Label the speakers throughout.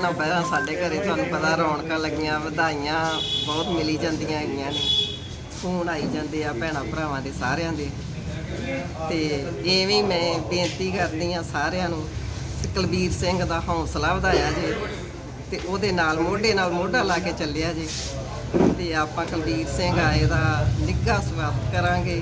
Speaker 1: ਰਹਿਣਾ ਪਹਿਲਾਂ ਸਾਡੇ ਘਰੇ ਤੁਹਾਨੂੰ ਪਤਾ ਰੌਣਕਾਂ ਲੱਗੀਆਂ, ਵਧਾਈਆਂ ਬਹੁਤ ਮਿਲੀ ਜਾਂਦੀਆਂ ਹੈਗੀਆਂ ਨੇ। ਫੋਨ ਆਈ ਜਾਂਦੇ ਆ ਭੈਣਾਂ ਭਰਾਵਾਂ ਦੇ ਸਾਰਿਆਂ ਦੇ। ਤੇ ਐਵੇਂ ਮੈਂ ਬੇਨਤੀ ਕਰਦੀ ਆ ਸਾਰਿਆਂ ਨੂੰ ਕਿ ਕੁਲਬੀਰ ਸਿੰਘ ਦਾ ਹੌਸਲਾ ਵਧਾਇਆ ਜੇ ਤੇ ਉਹਦੇ ਨਾਲ ਮੋਢੇ ਨਾਲ ਮੋਢਾ ਲਾ ਕੇ ਚੱਲਿਆ ਜੇ। ਤੇ ਆਪਾਂ ਕੁਲਬੀਰ ਸਿੰਘ ਆਏ ਦਾ ਨਿੱਘਾ ਸਵਾਗਤ ਕਰਾਂਗੇ।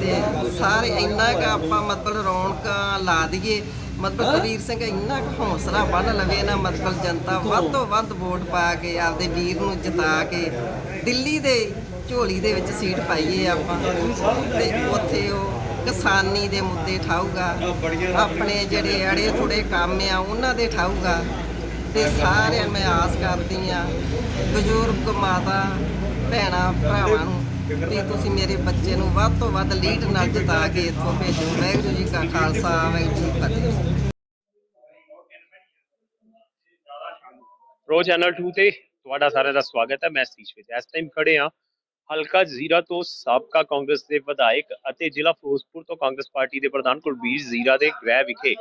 Speaker 1: ਤੇ ਸਾਰੇ ਇੰਨਾ ਕੁ ਆਪਾਂ ਮਤਲਬ ਰੌਣਕਾਂ ਲਾ ਦਈਏ ਮਤਲਬ ਕੁਲਬੀਰ ਸਿੰਘ ਇੰਨਾ ਕੁ ਹੌਸਲਾ ਬੰਨ ਲਵੇ ਨਾ ਮਤਲਬ ਜਨਤਾ ਵੱਧ ਤੋਂ ਵੱਧ ਵੋਟ ਪਾ ਕੇ ਆਪਦੇ ਵੀਰ ਨੂੰ ਜਿਤਾ ਕੇ ਦਿੱਲੀ ਦੇ ਝੋਲੀ ਦੇ ਵਿੱਚ ਸੀਟ ਪਾਈਏ ਆਪਾਂ। ਤੇ ਉੱਥੇ ਉਹ ਕਿਸਾਨੀ ਦੇ ਮੁੱਦੇ ਠਾਊਗਾ। ਆਪਣੇ ਜਿਹੜੇ ਅੜੇ ਥੋੜੇ ਕੰਮ ਆ ਉਹਨਾਂ ਦੇ ਠਾਊਗਾ। ਤੇ ਸਾਰਿਆਂ ਮੈਂ ਆਸ ਕਰਦੀ ਆ ਬਜ਼ੁਰਗ ਮਾਤਾ ਭੈਣਾਂ ਭਰਾਵਾਂ ਨੂੰ ਵੀ ਤੁਸੀਂ ਮੇਰੇ ਬੱਚੇ ਨੂੰ ਵੱਧ ਤੋਂ ਵੱਧ ਲੀਡ ਨਾਲ ਜਿਤਾ ਕੇ ਇੱਥੋਂ ਭੇਜੋ। ਵਾਹਿਗੁਰੂ ਜੀ ਕਾ ਖਾਲਸਾ ਵਾਹਿਗੁਰੂ ਜੀ ਕੀ ਫਤਿਹ।
Speaker 2: ਪ੍ਰੋ ਚੈਨਲ 2 ਤੇ ਤੁਹਾਡਾ ਸਾਰਿਆਂ ਦਾ ਸਵਾਗਤ ਹੈ। ਮੈਂ ਸਤੀਸ਼ ਵਿੱਚ ਇਸ ਟਾਈਮ ਖੜੇ ਹਾਂ ਹਲਕਾ ਜ਼ੀਰਾ ਤੋਂ ਸਾਬਕਾ ਕਾਂਗਰਸ ਦੇ ਵਿਧਾਇਕ ਅਤੇ ਜ਼ਿਲ੍ਹਾ ਫਿਰੋਜ਼ਪੁਰ ਤੋਂ ਕਾਂਗਰਸ ਪਾਰਟੀ ਦੇ ਪ੍ਰਧਾਨ ਕੁਲਬੀਰ ਜ਼ੀਰਾ ਦੇ ਗ੍ਰਹਿ ਵਿਖੇ,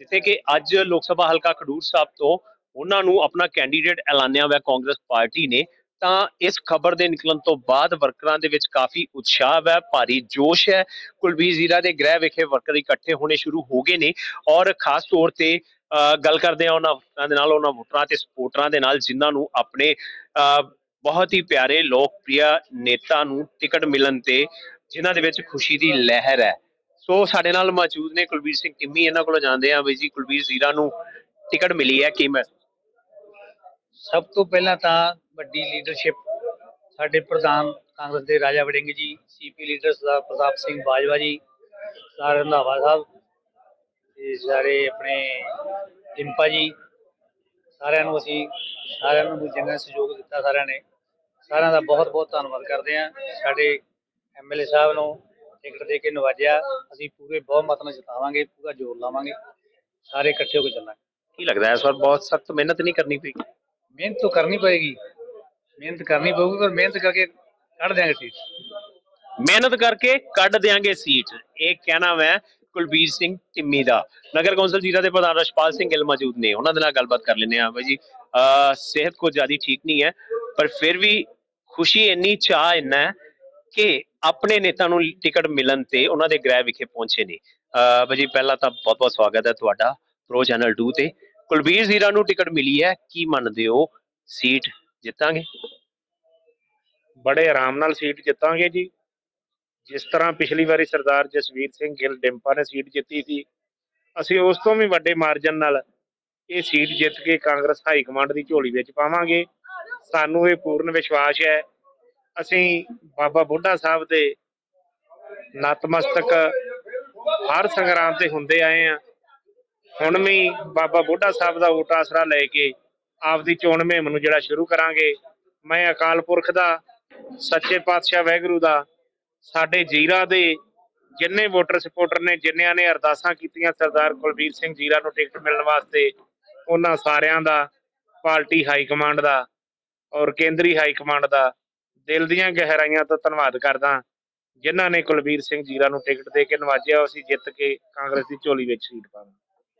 Speaker 2: ਜਿੱਥੇ ਕਿ ਅੱਜ ਲੋਕ ਸਭਾ ਹਲਕਾ ਖਡੂਰ ਸਾਹਿਬ ਤੋਂ ਉਹਨਾਂ ਨੂੰ ਆਪਣਾ ਕੈਂਡੀਡੇਟ ਐਲਾਨਿਆ ਹੋਇਆ ਕਾਂਗਰਸ ਪਾਰਟੀ ਨੇ। ਤਾਂ ਇਸ ਖਬਰ ਦੇ ਨਿਕਲਣ ਤੋਂ ਬਾਅਦ ਵਰਕਰਾਂ ਦੇ ਵਿੱਚ ਕਾਫੀ ਉਤਸ਼ਾਹ ਹੈ ਭਾਰੀ ਜੋਸ਼ ਹੈ। ਕੁਲਬੀਰ ਜ਼ੀਰਾ ਦੇ ਗ੍ਰਹਿ ਵਿਖੇ ਵਰਕਰ ਇਕੱਠੇ ਹੋਣੇ ਸ਼ੁਰੂ ਹੋ ਗਏ ਨੇ ਔਰ ਖਾਸ ਤੌਰ ਤੇ ਗੱਲ ਕਰਦੇ ਆ ਉਹਨਾਂ ਵੋਟਰਾਂ ਦੇ ਨਾਲ, ਉਹਨਾਂ ਵੋਟਰਾਂ ਤੇ ਸਪੋਰਟਰਾਂ ਦੇ ਨਾਲ, ਜਿਨ੍ਹਾਂ ਨੂੰ ਆਪਣੇ ਬਹੁਤ ਹੀ ਪਿਆਰੇ, ਲੋਕਪ੍ਰਿਯ ਨੇਤਾ ਨੂੰ ਟਿਕਟ ਮਿਲਣ ਤੇ, ਜਿਨ੍ਹਾਂ ਦੇ ਵਿੱਚ ਖੁਸ਼ੀ ਦੀ ਲਹਿਰ ਹੈ। ਸੋ ਸਾਡੇ ਨਾਲ ਮੌਜੂਦ ਨੇ ਕੁਲਬੀਰ ਸਿੰਘ ਟਿੰਮੀ ਇਹਨਾਂ ਕੋਲੋਂ ਜਾਣਦੇ ਆ ਬਈ ਜੀ ਕੁਲਬੀਰ ਜ਼ੀਰਾ ਨੂੰ ਟਿਕਟ ਮਿਲੀ ਹੈ, ਕੀ ਮੈਂ
Speaker 3: ਸਭ ਤੋਂ ਪਹਿਲਾਂ ਤਾਂ ਵੱਡੀ ਲੀਡਰਸ਼ਿਪ ਸਾਡੇ ਪ੍ਰਧਾਨ ਕਾਂਗਰਸ ਦੇ ਰਾਜਾ ਵੜਿੰਗ ਜੀ ਸੀਪੀ ਲੀਡਰ ਸਰਦਾਰ ਪ੍ਰਤਾਪ ਸਿੰਘ ਬਾਜਵਾ ਜੀ ਸਰਦਾਰ ਰੰਧਾਵਾ ਸਾਹਿਬ। ਤੇ ਸਾਰੇ ਆਪਣੇ ਡਿੰਪਾ ਜੀ ਸਾਰਿਆਂ ਨੂੰ ਅਸੀਂ ਸਾਰਿਆਂ ਨੂੰ ਜਿਨ੍ਹਾਂ ਨੇ ਸਹਿਯੋਗ ਦਿੱਤਾ ਸਾਰਿਆਂ ਨੇ ਸਾਰਿਆਂ ਦਾ ਬਹੁਤ ਬਹੁਤ ਧੰਨਵਾਦ ਕਰਦੇ ਹਾਂ। ਸਾਡੇ ਐਮਐਲਏ ਸਾਹਿਬ ਨੂੰ ਟਿਕਟ ਦੇ ਕੇ ਨਵਾਜਿਆ ਅਸੀਂ ਪੂਰੇ ਬਹੁਮਤ ਨਾਲ ਜਿਤਾਵਾਂਗੇ ਪੂਰਾ ਜ਼ੋਰ ਲਾਵਾਂਗੇ ਸਾਰੇ ਇਕੱਠੇ ਹੋ ਕੇ ਚੱਲਾਂਗੇ।
Speaker 2: ਕੀ ਲੱਗਦਾ ਹੈ ਇਸ ਵਾਰ ਬਹੁਤ ਸਖਤ ਮਿਹਨਤ ਨਹੀਂ ਕਰਨੀ ਪਈ?
Speaker 3: ਮਿਹਨਤ ਤਾਂ ਕਰਨੀ ਪਏਗੀ ਮਿਹਨਤ ਕਰਨੀ ਪਊਗੀ ਪਰ ਮਿਹਨਤ ਕਰਕੇ ਕੱਢ ਦਿਆਂਗੇ ਸੀਟ।
Speaker 2: ਮਿਹਨਤ ਕਰਕੇ ਕੱਢ ਦਿਆਂਗੇ ਸੀਟ। ਇਹ ਕਹਿਣਾ ਮੈਂ ਕੁਲਬੀਰ ਸਿੰਘ ਟਿੰਮੀ ਦਾ। ਨਗਰ ਕੌਂਸਲ ਜੀਰਾ ਦੇ ਪ੍ਰਧਾਨ ਰਸ਼ਪਾਲ ਸਿੰਘ ਗਿੱਲ ਮੌਜੂਦ ਨੇ। ਉਹਨਾਂ ਦੇ ਨਾਲ ਗੱਲਬਾਤ ਕਰ ਲੈਂਦੇ ਆ ਬਾਈ ਜੀ। ਸਿਹਤ ਕੋ ਜ਼ਿਆਦਾ ਠੀਕ ਨਹੀਂ ਹੈ, ਪਰ ਫਿਰ ਵੀ ਖੁਸ਼ੀ ਇੰਨੀ ਚਾਹ ਇੰਨਾ ਕਿ ਆਪਣੇ ਨੇਤਾ ਨੂੰ ਟਿਕਟ ਮਿਲਣ ਤੇ ਉਹਨਾਂ ਦੇ ਗ੍ਰਹਿ ਵਿਖੇ ਪਹੁੰਚੇ ਨੇ। ਬਾਈ ਜੀ, ਪਹਿਲਾਂ ਤਾਂ ਬਹੁਤ ਬਹੁਤ ਸਵਾਗਤ ਹੈ ਤੁਹਾਡਾ ਪ੍ਰੋ ਚੈਨਲ 2 ਤੇ। ਕੁਲਬੀਰ ਜ਼ੀਰਾ ਨੂੰ ਟਿਕਟ ਮਿਲੀ ਹੈ, ਕੀ ਮੰਨਦੇ ਹੋ? ਸੀਟ ਜਿੱਤਾਂਗੇ?
Speaker 4: ਬੜੇ ਆਰਾਮ ਨਾਲ ਸੀਟ ਜਿੱਤਾਂਗੇ ਜੀ। ਜਿਸ ਤਰ੍ਹਾਂ ਪਿਛਲੀ ਵਾਰੀ ਸਰਦਾਰ ਜਸਵੀਰ ਸਿੰਘ ਗਿੱਲ ਡਿੰਪਾ ਨੇ ਸੀਟ ਜਿੱਤੀ ਸੀ, ਅਸੀਂ ਉਸ ਤੋਂ ਵੀ ਵੱਡੇ ਮਾਰਜਨ ਨਾਲ ਇਹ ਸੀਟ ਜਿੱਤ ਕੇ ਕਾਂਗਰਸ ਹਾਈ ਕਮਾਂਡ ਦੀ ਝੋਲੀ ਵਿੱਚ ਪਾਵਾਂਗੇ। ਸਾਨੂੰ ਇਹ ਪੂਰਨ ਵਿਸ਼ਵਾਸ ਹੈ। ਅਸੀਂ ਬਾਬਾ ਬੁੱਢਾ ਸਾਹਿਬ ਦੇ ਨਤਮਸਤਕ ਹਰ ਸੰਗਰਾਮ ਤੇ ਹੁੰਦੇ ਆਏ ਆ ਹੁਣ ਵੀ ਬਾਬਾ ਬੁੱਢਾ ਸਾਹਿਬ ਦਾ ਓਟ ਆਸਰਾ ਲੈ ਕੇ ਆਪਦੀ ਚੋਣ ਮੁਹਿੰਮ ਨੂੰ ਜਿਹੜਾ ਸ਼ੁਰੂ ਕਰਾਂਗੇ। ਮੈਂ ਅਕਾਲ ਪੁਰਖ ਦਾ, ਸੱਚੇ ਪਾਤਸ਼ਾਹ ਵਾਹਿਗੁਰੂ ਦਾ ਸਾਡੇ ਜੀਰਾ ਦੇ ਜਿੰਨੇ ਵੋਟਰ ਸਪੋਰਟਰ ਨੇ, ਜਿੰਨਿਆਂ ਨੇ ਅਰਦਾਸਾਂ ਕੀਤੀਆਂ ਸਰਦਾਰ ਕੁਲਬੀਰ ਸਿੰਘ ਜੀਰਾ ਨੂੰ ਟਿਕਟ ਮਿਲਣ ਵਾਸਤੇ, ਉਹਨਾਂ ਸਾਰਿਆਂ ਦਾ, ਪਾਰਟੀ ਹਾਈ ਕਮਾਂਡ ਦਾ ਔਰ ਕੇਂਦਰੀ ਹਾਈ ਕਮਾਂਡ ਦਾ ਦਿਲ ਦੀਆਂ ਗਹਿਰਾਈਆਂ ਤੋਂ ਧੰਨਵਾਦ ਕਰਦਾ ਜਿਨ੍ਹਾਂ ਨੇ ਕੁਲਬੀਰ ਸਿੰਘ ਜੀਰਾ ਨੂੰ ਟਿਕਟ ਦੇ ਕੇ ਨਵਾਜਿਆ ਅਸੀਂ ਜਿੱਤ ਕੇ ਕਾਂਗਰਸ ਦੀ ਝੋਲੀ ਵਿੱਚ ਸੀਟ ਪਾਵਾਂਗੇ।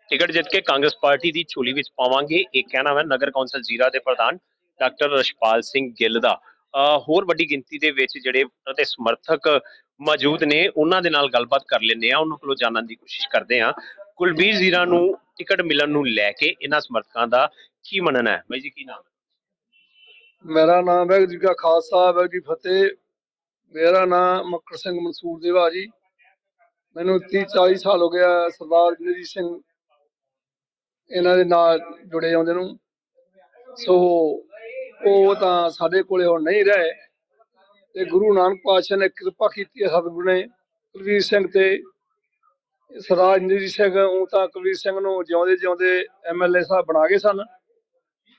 Speaker 2: ਟਿਕਟ ਜਿੱਤ ਕੇ ਕਾਂਗਰਸ ਪਾਰਟੀ ਦੀ ਝੋਲੀ ਵਿੱਚ ਪਾਵਾਂਗੇ, ਇਹ ਕਹਿਣਾ ਹੈ ਨਗਰ ਕੌਂਸਲ ਜ਼ੀਰਾ ਦੇ ਪ੍ਰਧਾਨ ਡਾਕਟਰ ਰਸ਼ਪਾਲ ਸਿੰਘ ਗਿੱਲ ਦਾ। ਹੋਰ ਵੱਡੀ ਗਿਣਤੀ ਦੇ ਵਿੱਚ ਜਿਹੜੇ ਅਤੇ ਸਮਰਥਕ ਮੌਜੂਦ ਨੇ, ਉਹਨਾਂ ਦੇ ਨਾਲ ਗੱਲਬਾਤ ਕਰ ਲੈਂਦੇ ਆ ਉਹਨਾਂ ਕੋਲੋਂ ਜਾਣਨ ਦੀ ਕੋਸ਼ਿਸ਼ ਕਰਦੇ ਆ ਕੁਲਬੀਰ ਜ਼ੀਰਾ ਨੂੰ ਟਿਕਟ ਮਿਲਣ ਨੂੰ ਲੈ ਕੇ ਇਹਨਾਂ ਸਮਰਥਕਾਂ ਦਾ ਕੀ ਮੰਨਣਾ ਹੈ? ਬਾਈ ਜੀ, ਕੀ ਨਾਮ ਹੈ?
Speaker 5: ਮੇਰਾ ਨਾਮ ਹੈ ਜੀ, ਕਾ ਖਾਲਸਾ ਵਾਹਿਗੁਰੂ ਜੀ ਫਤਿਹ। ਮੇਰਾ ਨਾਮ ਮੱਕੜ ਸਿੰਘ ਮਨਸੂਰ ਦੇਵਾ ਜੀ। ਮੈਨੂੰ 30 40 ਸਾਲ ਹੋ ਗਿਆ ਸਰਦਾਰ ਜਗਜੀਤ ਸਿੰਘ ਇਹਨਾਂ ਦੇ ਨਾਲ ਜੁੜੇ ਆਉਂਦੇ ਨੂੰ। ਸੋ ਉਹ ਤਾਂ ਸਾਡੇ ਕੋਲੇ ਹੁਣ ਨਹੀਂ ਰਹੇ। ਤੇ ਗੁਰੂ ਨਾਨਕ ਪਾਤਸ਼ਾਹ ਨੇ ਕਿਰਪਾ ਕੀਤੀ ਹੈ ਸਤਿਗੁਰੂ ਨੇ। ਕੁਲਵੀਰ ਸਿੰਘ ਤੇ ਸਰਦਾਰ ਜਗਜੀਤ ਸਿੰਘ ਉਹ ਤਾਂ ਕੁਲਵੀਰ ਸਿੰਘ ਨੂੰ ਜਿਉਂਦੇ ਜਿਉਂਦੇ ਐਮਐਲਏ ਸਾਹਿਬ ਬਣਾ ਗਏ ਸਨ।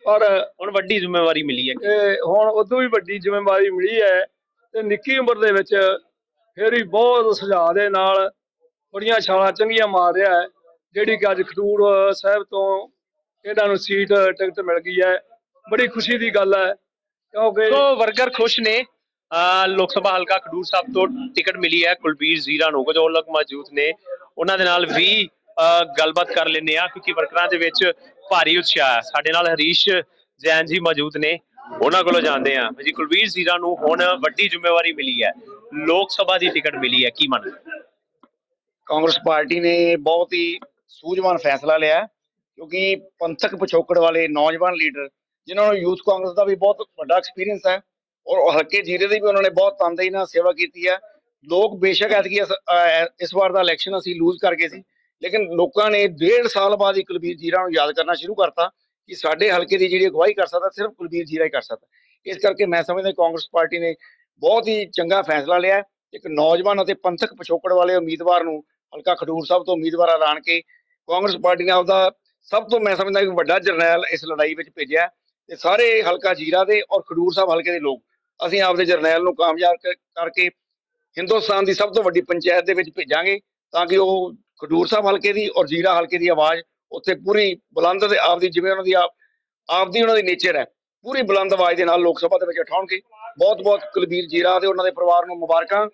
Speaker 5: ਪਰ
Speaker 2: ਹੁਣ ਵੱਡੀ ਜ਼ਿੰਮੇਵਾਰੀ ਮਿਲੀ ਹੈ।
Speaker 5: ਇਹ ਹੁਣ ਉਦੋਂ ਵੀ ਵੱਡੀ ਜ਼ਿੰਮੇਵਾਰੀ ਮਿਲੀ ਹੈ ਤੇ ਨਿੱਕੀ ਉਮਰ ਦੇ ਵਿੱਚ ਫਿਰ ਵੀ ਬਹੁਤ ਸੁਝਾਅ ਦੇ ਨਾਲ ਬੜੀਆਂ ਛਾਲਾਂ ਚੰਗੀਆਂ ਮਾਰ ਰਿਹਾ ਹੈ। ਜਿਹੜੀ ਕਿ ਅੱਜ ਖਡੂਰ ਸਾਹਿਬ ਤੋਂ ਇਹਨਾਂ ਨੂੰ ਸੀਟ ਟਿਕਟ ਮਿਲ ਗਈ ਹੈ। ਬੜੀ ਖੁਸ਼ੀ ਦੀ ਗੱਲ ਹੈ ਕਿਉਂਕਿ
Speaker 2: ਸੋ ਵਰਕਰ ਖੁਸ਼ ਨੇ। ਲੋਕ ਸਭਾ ਹਲਕਾ ਖਡੂਰ ਸਾਹਿਬ ਤੋਂ ਟਿਕਟ ਮਿਲੀ ਹੈ ਕੁਲਬੀਰ ਜ਼ੀਰਾ ਨੂੰ। ਜੋ ਲੋਕ ਮੌਜੂਦ ਨੇ। ਉਹਨਾਂ ਦੇ ਨਾਲ ਵੀ ਗੱਲਬਾਤ ਕਰ ਲੈਂਦੇ ਆ ਕਿਉਂਕਿ ਵਰਕਰਾਂ ਦੇ ਵਿੱਚ ਭਾਰੀ ਉਤਸ਼ਾਹ ਹੈ। ਸਾਡੇ ਨਾਲ ਹਰੀਸ਼ ਜੈਨ ਜੀ ਮੌਜੂਦ ਨੇ। ਉਹਨਾਂ ਕੋਲੋਂ ਜਾਣਦੇ ਆ ਜੀ ਕੁਲਬੀਰ ਜ਼ੀਰਾ ਨੂੰ ਹੁਣ ਵੱਡੀ ਜ਼ਿੰਮੇਵਾਰੀ ਮਿਲੀ ਹੈ। ਲੋਕ ਸਭਾ ਦੀ ਟਿਕਟ ਮਿਲੀ ਹੈ। ਕੀ ਮੰਨਦੇ
Speaker 6: ਕਾਂਗਰਸ ਪਾਰਟੀ ਨੇ ਬਹੁਤ ਹੀ ਸੂਝਵਾਨ ਫੈਸਲਾ ਲਿਆ ਕਿਉਂਕਿ ਪੰਥਕ ਪਿਛੋਕੜ ਵਾਲੇ ਨੌਜਵਾਨ ਲੀਡਰ ਜਿਨ੍ਹਾਂ ਨੂੰ ਯੂਥ ਕਾਂਗਰਸ ਦਾ ਵੀ ਬਹੁਤ ਵੱਡਾ ਐਕਸਪੀਰੀਅੰਸ ਹੈ ਔਰ ਹਲਕੇ ਜੀਰੇ ਦੀ ਵੀ ਉਹਨਾਂ ਨੇ ਬਹੁਤ ਤਨਦੇਹੀ ਨਾਲ ਸੇਵਾ ਕੀਤੀ ਹੈ। ਲੋਕ ਬੇਸ਼ੱਕ ਐਤਕੀ ਇਸ ਇਸ ਵਾਰ ਦਾ ਇਲੈਕਸ਼ਨ ਅਸੀਂ ਲੂਜ਼ ਕਰ ਗਏ ਸੀ। ਲੇਕਿਨ ਲੋਕਾਂ ਨੇ ਡੇਢ ਸਾਲ ਬਾਅਦ ਹੀ ਕੁਲਬੀਰ ਜੀਰਾ ਨੂੰ ਯਾਦ ਕਰਨਾ ਸ਼ੁਰੂ ਕਰਤਾ ਕਿ ਸਾਡੇ ਹਲਕੇ ਦੀ ਜਿਹੜੀ ਅਗਵਾਈ ਕਰ ਸਕਦਾ, ਸਿਰਫ ਕੁਲਬੀਰ ਜੀਰਾ ਹੀ ਕਰ ਸਕਦਾ। ਇਸ ਕਰਕੇ ਮੈਂ ਸਮਝਦਾ ਕਾਂਗਰਸ ਪਾਰਟੀ ਨੇ ਬਹੁਤ ਹੀ ਚੰਗਾ ਫੈਸਲਾ ਲਿਆ ਇੱਕ ਨੌਜਵਾਨ ਅਤੇ ਪੰਥਕ ਪਿਛੋਕੜ ਵਾਲੇ ਉਮੀਦਵਾਰ ਨੂੰ ਹਲਕਾ ਖਡੂਰ ਸਾਹਿਬ ਤੋਂ ਉਮੀਦਵਾਰ ਐਲਾਨ ਕੇ ਕਾਂਗਰਸ ਪਾਰਟੀ ਨੇ ਆਪਦਾ ਸਭ ਤੋਂ ਮੈਂ ਸਮਝਦਾ ਇੱਕ ਵੱਡਾ ਜਰਨੈਲ ਇਸ ਲੜਾਈ ਵਿੱਚ ਭੇਜਿਆ ਤੇ ਸਾਰੇ ਹਲਕਾ ਜੀਰਾ ਦੇ ਔਰ ਖਡੂਰ ਸਾਹਿਬ ਹਲਕੇ ਦੇ ਲੋਕ, ਅਸੀਂ ਆਪਦੇ ਜਰਨੈਲ ਨੂੰ ਕਾਮਯਾਬ ਕ- ਕਰਕੇ ਹਿੰਦੁਸਤਾਨ ਦੀ ਸਭ ਤੋਂ ਵੱਡੀ ਪੰਚਾਇਤ ਦੇ ਵਿੱਚ ਭੇਜਾਂਗੇ ਤਾਂ ਕਿ ਉਹ ਖਡੂਰ ਸਾਹਿਬ ਹਲਕੇ ਦੀ ਔਰ ਜੀਰਾ ਹਲਕੇ ਦੀ ਆਵਾਜ਼ ਉੱਥੇ ਪੂਰੀ ਬੁਲੰਦ ਤੇ ਆਪਦੀ ਜਿਵੇਂ ਉਹਨਾਂ ਦੀ ਆਪ- ਆਪਦੀ ਉਹਨਾਂ ਦੀ ਨੇਚਰ ਹੈ, ਪੂਰੀ ਬੁਲੰਦ ਆਵਾਜ਼ ਦੇ ਨਾਲ ਲੋਕ ਸਭਾ ਦੇ ਵਿੱਚ ਉਠਾਉਣਗੇ। ਬਹੁਤ ਬਹੁਤ ਕੁਲਬੀਰ ਜੀਰਾ ਤੇ ਉਹਨਾਂ ਦੇ ਪਰਿਵਾਰ ਨੂੰ ਮੁਬਾਰਕਾਂ।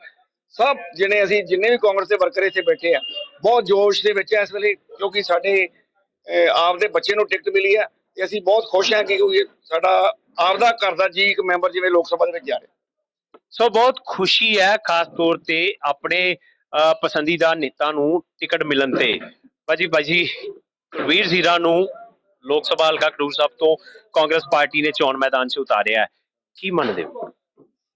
Speaker 6: ਸਭ ਜਿਨੇ ਅਸੀਂ ਜਿੰਨੇ ਵੀ ਕਾਂਗਰਸ ਦੇ ਵਰਕਰ ਇੱਥੇ ਬੈਠੇ ਆ, ਬਹੁਤ ਜੋਸ਼ ਦੇ ਵਿੱਚ ਇਸ ਵੇਲੇ ਕਿਉਂਕਿ ਸਾਡੇ ਆਪਦੇ ਬੱਚੇ ਨੂੰ ਟਿਕਟ ਮਿਲੀ ਹੈ। ਤੇ ਅਸੀਂ ਬਹੁਤ ਖੁਸ਼ ਹਾਂ ਕਿ ਕਿਉਂਕਿ ਸਾਡਾ ਆਪਦਾ ਘਰ ਦਾ ਜੀ ਇੱਕ ਮੈਂਬਰ ਜਿਵੇਂ ਲੋਕ ਸਭਾ ਦੇ ਵਿੱਚ ਜਾ ਰਿਹਾ।
Speaker 2: ਸੋ ਬਹੁਤ ਖੁਸ਼ੀ ਹੈ ਖਾਸ ਤੌਰ ਤੇ ਆਪਣੇ ਪਸੰਦੀਦਾ ਨੇਤਾ ਨੂੰ ਟਿਕਟ ਮਿਲਣ ਤੇ। ਬਾਜੀ ਬਾਜੀ ਕੁਲਬੀਰ ਜ਼ੀਰਾ ਨੂੰ ਲੋਕ ਸਭਾ ਹਲਕਾ ਖਡੂਰ ਸਾਹਿਬ ਤੋਂ ਕਾਂਗਰਸ ਪਾਰਟੀ ਨੇ ਚੋਣ ਮੈਦਾਨ 'ਚ ਉਤਾਰਿਆ ਹੈ। ਕੀ ਮੰਨਦੇ ਹੋ?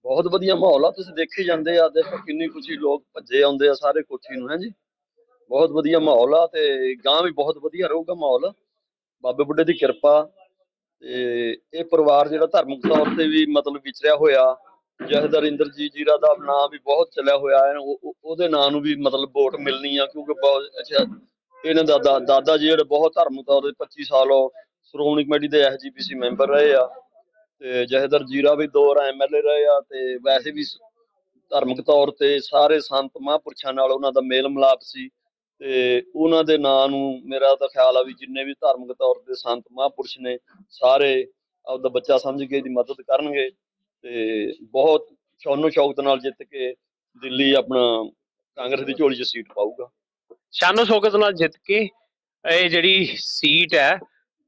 Speaker 7: ਬਹੁਤ ਵਧੀਆ ਮਾਹੌਲ ਆ ਤੁਸੀਂ ਦੇਖੀ ਜਾਂਦੇ ਆ ਦੇਖੋ ਕਿੰਨੀ ਖੁਸ਼ੀ ਲੋਕ ਭੱਜੇ ਆਉਂਦੇ ਆ ਸਾਰੇ ਕੋਠੀ ਨੂੰ ਹੈ ਜੀ? ਬਹੁਤ ਵਧੀਆ ਮਾਹੌਲ ਆ ਤੇ ਗਾਂ ਵੀ ਬਹੁਤ ਵਧੀਆ ਰਹੂਗਾ ਮਾਹੌਲ। ਬਾਬੇ ਬੁੱਢੇ ਦੀ ਕਿਰਪਾ ਤੇ ਇਹ ਪਰਿਵਾਰ ਜਿਹੜਾ ਧਾਰਮਿਕ ਤੌਰ ਤੇ ਵੀ ਮਤਲਬ ਵਿਚਰਿਆ ਹੋਇਆ, ਜਹਦਰ ਇੰਦਰਜੀਤ ਜੀਰਾ ਦਾ ਨਾਮ ਵੀ ਬਹੁਤ ਚੱਲਿਆ ਹੋਇਆ ਹੈ, ਉਹ- ਉਹਦੇ ਨਾਂ ਨੂੰ ਵੀ ਮਤਲਬ ਵੋਟ ਮਿਲਣੀ ਆ, ਕਿਉਂਕਿ ਬਹੁਤ ਅੱਛਾ, ਇਹਨਾਂ ਦਾ ਦਾਦਾ ਜੀ ਜਿਹੜੇ ਬਹੁਤ ਧਾਰਮਿਕ ਤੌਰ ਤੇ 25 ਸਾਲ ਸ਼੍ਰੋਮਣੀ ਕਮੇਟੀ ਦੇ ਐਸਜੀਪੀਸੀ ਮੈਂਬਰ ਰਹੇ ਆ ਤੇ ਜਹਦਰ ਜੀਰਾ ਵੀ ਦੋ ਵਾਰ ਐਮਐਲਏ ਰਹੇ ਆ ਤੇ ਵੈਸੇ ਵੀ ਧਾਰਮਿਕ ਤੌਰ ਤੇ ਸਾਰੇ ਸੰਤ ਮਹਾਂਪੁਰਸ਼ਾਂ ਨਾਲ ਉਹਨਾਂ ਦਾ ਮੇਲ ਮਿਲਾਪ ਸੀ। ਤੇ ਉਹਨਾਂ ਦੇ ਨਾਂ ਨੂੰ ਮੇਰਾ ਤਾਂ ਖਿਆਲ ਆ ਵੀ ਜਿੰਨੇ ਵੀ ਧਾਰਮਿਕ ਤੌਰ ਤੇ ਸੰਤ ਮਹਾਂਪੁਰਸ਼ ਨੇ, ਸਾਰੇ ਆਪਦਾ ਬੱਚਾ ਸਮਝ ਕੇ ਇਹਦੀ ਮਦਦ ਕਰਨਗੇ ਤੇ ਬਹੁਤ ਸ਼ੌਨੋ ਸ਼ੌਕਤ ਨਾਲ ਜਿੱਤ ਕੇ ਦਿੱਲੀ ਆਪਣਾ ਕਾਂਗਰਸ ਦੀ ਝੋਲੀ 'ਚ ਸੀਟ ਪਾਊਗਾ।
Speaker 2: ਸ਼ਾਨੋ ਸ਼ੌਕਤ ਨਾਲ ਜਿੱਤ ਕੇ ਇਹ ਜਿਹੜੀ ਸੀਟ ਹੈ,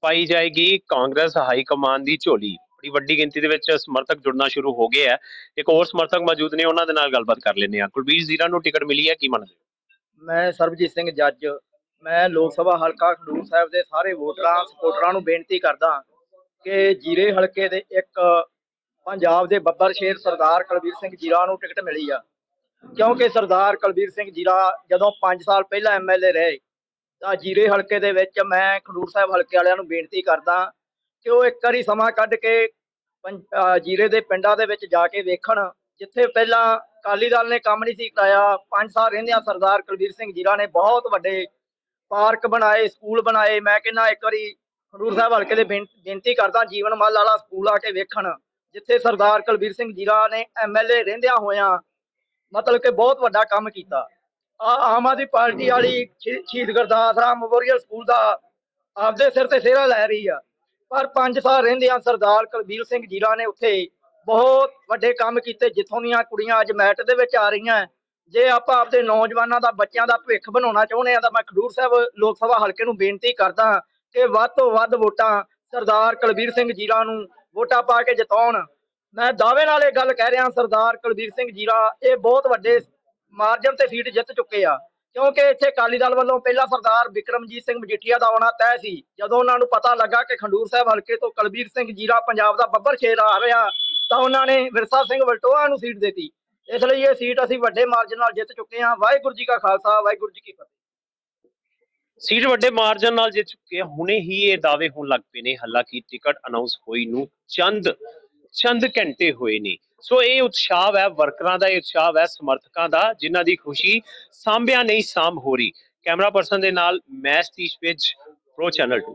Speaker 2: ਪਾਈ ਜਾਏਗੀ ਕਾਂਗਰਸ ਹਾਈ ਕਮਾਨ ਦੀ ਝੋਲੀ। ਬੜੀ ਵੱਡੀ ਗਿਣਤੀ ਦੇ ਵਿੱਚ ਸਮਰਥਕ ਜੁੜਨਾ ਸ਼ੁਰੂ ਹੋ ਗਏ ਹੈ ਇੱਕ ਹੋਰ ਸਮਰਥਕ ਮੌਜੂਦ ਨੇ, ਉਹਨਾਂ ਦੇ ਨਾਲ ਗੱਲਬਾਤ ਕਰ ਲੈਂਦੇ ਆ ਕੁਲਬੀਰ, ਜ਼ੀਰਾ ਨੂੰ ਟਿਕਟ ਮਿਲੀ ਹੈ, ਕੀ ਮੰਨਦੇ ਹੋ?
Speaker 8: ਮੈਂ ਸਰਬਜੀਤ ਸਿੰਘ ਜੱਜ। ਮੈਂ ਲੋਕ ਸਭਾ ਹਲਕਾ ਖਡੂਰ ਸਾਹਿਬ ਦੇ ਸਾਰੇ ਵੋਟਰਾਂ ਸਪੋਰਟਰਾਂ ਨੂੰ ਬੇਨਤੀ ਕਰਦਾ ਕਿ ਜੀਰੇ ਹਲਕੇ ਦੇ ਇੱਕ ਪੰਜਾਬ ਦੇ ਬੱਬਰ ਸ਼ੇਰ ਸਰਦਾਰ ਕੁਲਬੀਰ ਸਿੰਘ ਜੀਰਾ ਨੂੰ ਟਿਕਟ ਮਿਲੀ ਆ। ਕਿਉਂਕਿ ਸਰਦਾਰ ਕੁਲਬੀਰ ਸਿੰਘ ਜੀਰਾ ਜਦੋਂ 5 ਸਾਲ ਪਹਿਲਾਂ ਐਮਐਲਏ ਰਹੇ, ਤਾਂ ਜੀਰੇ ਹਲਕੇ ਦੇ ਵਿੱਚ ਮੈਂ ਖਡੂਰ ਸਾਹਿਬ ਹਲਕੇ ਵਾਲਿਆਂ ਨੂੰ ਬੇਨਤੀ ਕਰਦਾ ਕਿ ਉਹ ਇੱਕ ਵਾਰੀ ਸਮਾਂ ਕੱਢ ਕੇ ਪੰ- ਜੀਰੇ ਦੇ ਪਿੰਡਾਂ ਦੇ ਵਿੱਚ ਜਾ ਕੇ ਵੇਖਣ ਜਿੱਥੇ ਪਹਿਲਾਂ ਅਕਾਲੀ ਦਲ ਨੇ ਕੰਮ ਨਹੀਂ ਸੀ ਕਰਾਇਆ, ਪੰਜ ਸਾਲ ਰਹਿੰਦਿਆਂ ਸਰਦਾਰ ਕੁਲਬੀਰ ਸਿੰਘ ਜੀਰਾ ਨੇ ਬਹੁਤ ਵੱਡੇ ਪਾਰਕ ਬਣਾਏ, ਸਕੂਲ ਬਣਾਏ। ਮੈਂ ਕਹਿੰਦਾ ਇੱਕ ਵਾਰੀ ਖਡੂਰ ਸਾਹਿਬ ਹਲਕੇ ਦੇ ਬੇਨਤੀ ਕਰਦਾ, ਜੀਵਨ ਮੱਲ ਵਾਲਾ ਸਕੂਲ ਆ ਕੇ ਵੇਖਣ, ਜਿੱਥੇ ਸਰਦਾਰ ਕੁਲਬੀਰ ਸਿੰਘ ਜੀਰਾ ਨੇ ਐਮਐਲਏ ਰਹਿੰਦਿਆਂ ਹੋਇਆਂ ਮਤਲਬ ਕਿ ਬਹੁਤ ਵੱਡਾ ਕੰਮ ਕੀਤਾ। ਆ ਆਮ ਆਦਮੀ ਪਾਰਟੀ ਵਾਲੀ ਸ਼ਹੀਦ ਗੁਰਦਾਸ ਰਾਮ ਮੈਮੋਰੀਅਲ ਸਕੂਲ ਦਾ ਆਪਦੇ ਸਿਰ ਤੇ ਸਿਹਰਾ ਲੈ ਰਹੀ ਆ। ਪਰ 5 ਸਾਲ ਰਹਿੰਦਿਆਂ ਸਰਦਾਰ ਕੁਲਬੀਰ ਸਿੰਘ ਜੀਰਾ ਨੇ ਉੱਥੇ ਬਹੁਤ ਵੱਡੇ ਕੰਮ ਕੀਤੇ, ਜਿੱਥੋਂ ਦੀਆਂ ਕੁੜੀਆਂ ਅੱਜ ਮੈਟ ਦੇ ਵਿੱਚ ਆ ਰਹੀਆਂ ਜੇ ਆਪਾਂ ਆਪਦੇ ਨੌਜਵਾਨਾਂ ਦਾ, ਬੱਚਿਆਂ ਦਾ ਭਵਿੱਖ ਬਣਾਉਣਾ ਚਾਹੁੰਦੇ ਆ ਤਾਂ ਮੈਂ ਖਡੂਰ ਸਾਹਿਬ ਲੋਕ ਸਭਾ ਹਲਕੇ ਨੂੰ ਬੇਨਤੀ ਕਰਦਾ ਕਿ ਵੱਧ ਤੋਂ ਵੱਧ ਵੋਟਾਂ ਸਰਦਾਰ ਕੁਲਬੀਰ ਸਿੰਘ ਜੀਰਾ ਨੂੰ ਵੋਟਾਂ ਪਾ ਕੇ ਜਿਤਾਉਣ। ਮੈਂ ਦਾਅਵੇ ਨਾਲ ਇਹ ਗੱਲ ਕਹਿ ਰਿਹਾ, ਸਰਦਾਰ ਕੁਲਬੀਰ ਸਿੰਘ ਜੀਰਾ, ਇਹ ਬਹੁਤ ਵੱਡੇ ਮਾਰਜਨ ਤੇ ਸੀਟ ਜਿੱਤ ਚੁੱਕੇ ਆ। ਕਿਉਂਕਿ ਇੱਥੇ ਅਕਾਲੀ ਦਲ ਵੱਲੋਂ ਪਹਿਲਾਂ ਸਰਦਾਰ ਵਿਕਰਮਜੀਤ ਸਿੰਘ ਮਜੀਠੀਆ ਦਾ ਆਉਣਾ ਤੈਅ ਸੀ। ਜਦੋਂ ਉਹਨਾਂ ਨੂੰ ਪਤਾ ਲੱਗਾ ਕਿ ਖੰਡੂਰ ਸਾਹਿਬ ਹਲਕੇ ਤੋਂ ਕੁਲਬੀਰ ਸਿੰਘ ਜੀਰਾ ਪੰਜਾਬ ਦਾ ਬੱਬਰ ਸ਼ੇਰ ਆ ਰਿਹਾ ਤਾਂ ਉਹਨਾਂ ਨੇ ਵਿਰਸਾ ਸਿੰਘ ਵਲਟੋਆ ਨੂੰ ਸੀਟ ਦਿੱਤੀ। ਇਸ ਲਈ ਇਹ ਸੀਟ ਅਸੀਂ ਵੱਡੇ ਮਾਰਜਨ ਨਾਲ ਜਿੱਤ ਚੁੱਕੇ ਹਾਂ। ਵਾਹਿਗੁਰੂ ਜੀ ਕਾ ਖਾਲਸਾ, ਵਾਹਿਗੁਰੂ ਜੀ ਕੀ ਫਤਿਹ।
Speaker 2: ਸੀਟ ਵੱਡੇ ਮਾਰਜਨ ਨਾਲ ਜਿੱਤ ਚੁੱਕੇ ਹੁਣੇ ਹੀ ਇਹ ਦਾਅਵੇ ਹੋਣ ਲੱਗ ਪਏ ਨੇ। ਹਾਲਾਂਕਿ ਟਿਕਟ ਅਨਾਉਂਸ ਹੋਈ ਨੂੰ ਚੰਦ ਚੰਦ ਘੰਟੇ ਹੋਏ ਨੇ। ਸੋ ਇਹ ਉਤਸ਼ਾਹ ਹੈ ਵਰਕਰਾਂ ਦਾ ਇਹ ਉਤਸ਼ਾਹ ਹੈ ਸਮਰਥਕਾਂ ਦਾ, ਜਿਨ੍ਹਾਂ ਦੀ ਖੁਸ਼ੀ ਸਾਂਭਿਆ ਨਹੀਂ ਸਾਂਭ ਹੋ ਰਹੀ। ਕੈਮਰਾ ਪਰਸਨ ਦੇ ਨਾਲ ਮੈਂ ਸਤੀਸ਼ ਵਿਜ ਪ੍ਰੋ ਚੈਨਲ 2